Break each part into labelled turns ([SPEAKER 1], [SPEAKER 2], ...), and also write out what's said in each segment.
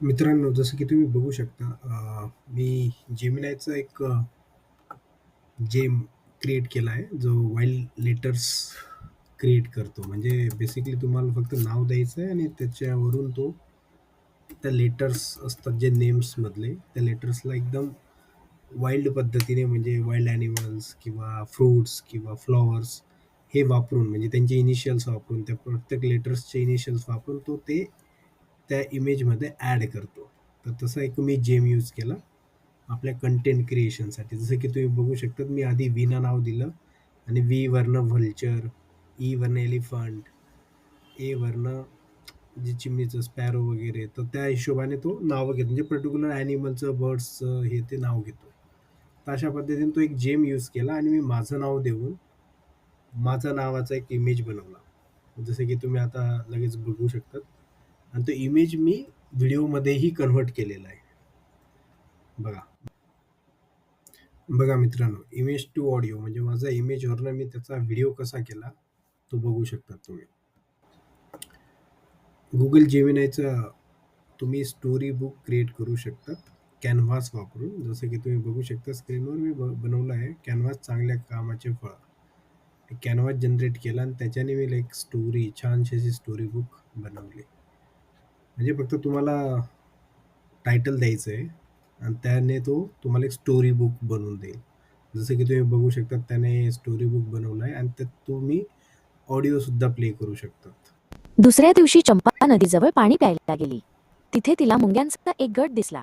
[SPEAKER 1] मित्रांनो, जसं की तुम्ही बघू शकता मी जेमिनायचा एक जेम क्रिएट केला आहे, जो वाइल्ड लेटर्स क्रिएट करतो. म्हणजे बेसिकली तुम्हाला फक्त नाव द्यायचं आहे आणि त्याच्यावरून तो त्या लेटर्स असतात जे नेम्समधले, त्या लेटर्सला एकदम वाइल्ड पद्धतीने म्हणजे वाइल्ड ॲनिमल्स किंवा फ्रूट्स किंवा फ्लॉवर्स हे वापरून म्हणजे त्यांचे इनिशियल्स वापरून त्या प्रत्येक लेटर्सचे इनिशियल्स वापरून तो ते त्या इमेजमध्ये ॲड करतो. तर तसा एक मी जेम यूज केला आपल्या कंटेंट क्रिएशनसाठी. जसं की तुम्ही बघू शकतात मी आधी विना नाव दिलं आणि वी वर्ण व्हल्चर, ई वर्ण एलिफंट, ए वर्ण जे चिमणीचं स्पॅरो वगैरे तर त्या हिशोबाने तो नावं घेतो. म्हणजे पर्टिक्युलर ॲनिमलचं, बर्ड्सचं हे ते नाव घेतो. तर अशा पद्धतीने तो एक जेम यूज केला आणि मी माझं नाव देऊन माझा नावाचा एक इमेज बनवला. जसं की तुम्ही आता लगेच बघू शकतात आणि तो इमेज मी व्हिडिओमध्येही कन्व्हर्ट केलेला आहे. बघा. बघा मित्रांनो, इमेज टू ऑडिओ म्हणजे माझा इमेजवरनं मी त्याचा व्हिडिओ कसा केला, तो बघू शकता तुम्ही. गुगल जेमिनायचं तुम्ही स्टोरी बुक क्रिएट करू शकतात कॅनव्हास वापरून. जसं की तुम्ही बघू शकता स्क्रीनवर मी ब बनवलं आहे कॅनव्हास चांगल्या कामाचे फळ. कॅनव्हास जनरेट केला आणि त्याच्याने मी लाईक स्टोरी छानशी अशी स्टोरी बुक बनवली. म्हणजे फक्त तुम्हाला टायटल द्यायचं आहे आणि त्याने तो तुम्हाला एक स्टोरी बुक बनवून देईल. जसं की तुम्ही बघू शकता त्याने स्टोरी बुक बनवलं आहे आणि त्यात तुम्ही ऑडिओसुद्धा प्ले करू शकतात.
[SPEAKER 2] दुसऱ्या दिवशी चंपा नदीजवळ पाणी प्यायला गेली. तिथे तिला मुंग्यांचा एक गट दिसला.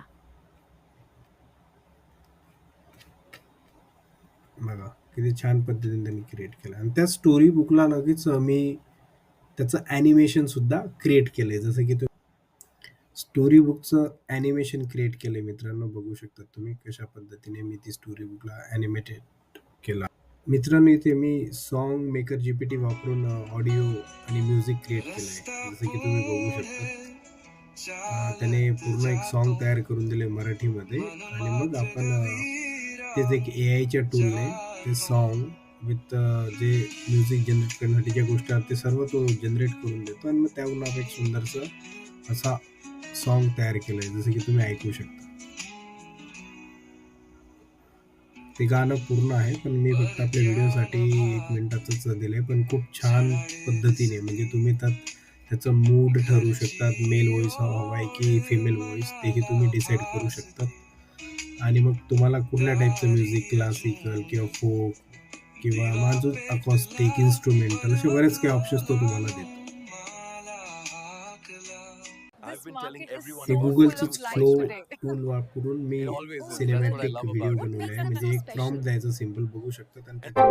[SPEAKER 1] बघा, किती छान पद्धतीने त्यांनी क्रिएट केलं आणि त्या स्टोरी बुकला लगेच मी त्याचं ॲनिमेशनसुद्धा क्रिएट केलंय. जसं की तुम्ही स्टोरी बुकचं ॲनिमेशन क्रिएट केलंय मित्रांनो, बघू शकता तुम्ही कशा पद्धतीने मी ती स्टोरी बुकला ॲनिमेटेड केला. मित्रांनो, इथे मी सॉन्ग मेकर जीपीटी वापरून ऑडिओ आणि म्युझिक क्रिएट केलंय. जसं की तुम्ही बघू शकता. त्याने पूर्ण एक सॉन्ग तयार करून दिले मराठीमध्ये आणि मग आपण ते तेच एक ए आयच्या टूलने ते सॉन्ग विथ जे म्युझिक जनरेट करण्यासाठी ज्या गोष्टी आहेत, ते सर्व तो जनरेट करून देतो आणि मग त्यावरून आपण एक सुंदरसं असा सॉन्ग तयार केलंय. जसं की तुम्ही ऐकू शकता. ते गाणं पूर्ण आहे, पण मी फक्त आपल्या व्हिडिओसाठी एक मिनिटाचंच दिलंय. पण खूप छान पद्धतीने म्हणजे तुम्ही त्यात त्याचं मूड ठरवू शकतात. मेल व्हॉईस हवा आहे की फिमेल व्हॉइस तेही तुम्ही डिसाईड करू शकतात. आणि मग तुम्हाला कुठल्या टाईपचं म्युझिक क्लासिकल किंवा फोक किंवा माझं अकॉस्टिक, इन्स्ट्रुमेंटल असे बरेच काही ऑप्शन्स तो तुम्हाला देतो. हे
[SPEAKER 3] गुगलची
[SPEAKER 1] फ्लो टूल वापरून मी सिनेमॅटिक व्हिडिओ बनवले आहे म्हणजे एक प्रॉम्प्ट द्यायचं सिंपल बघू शकतो त्यांना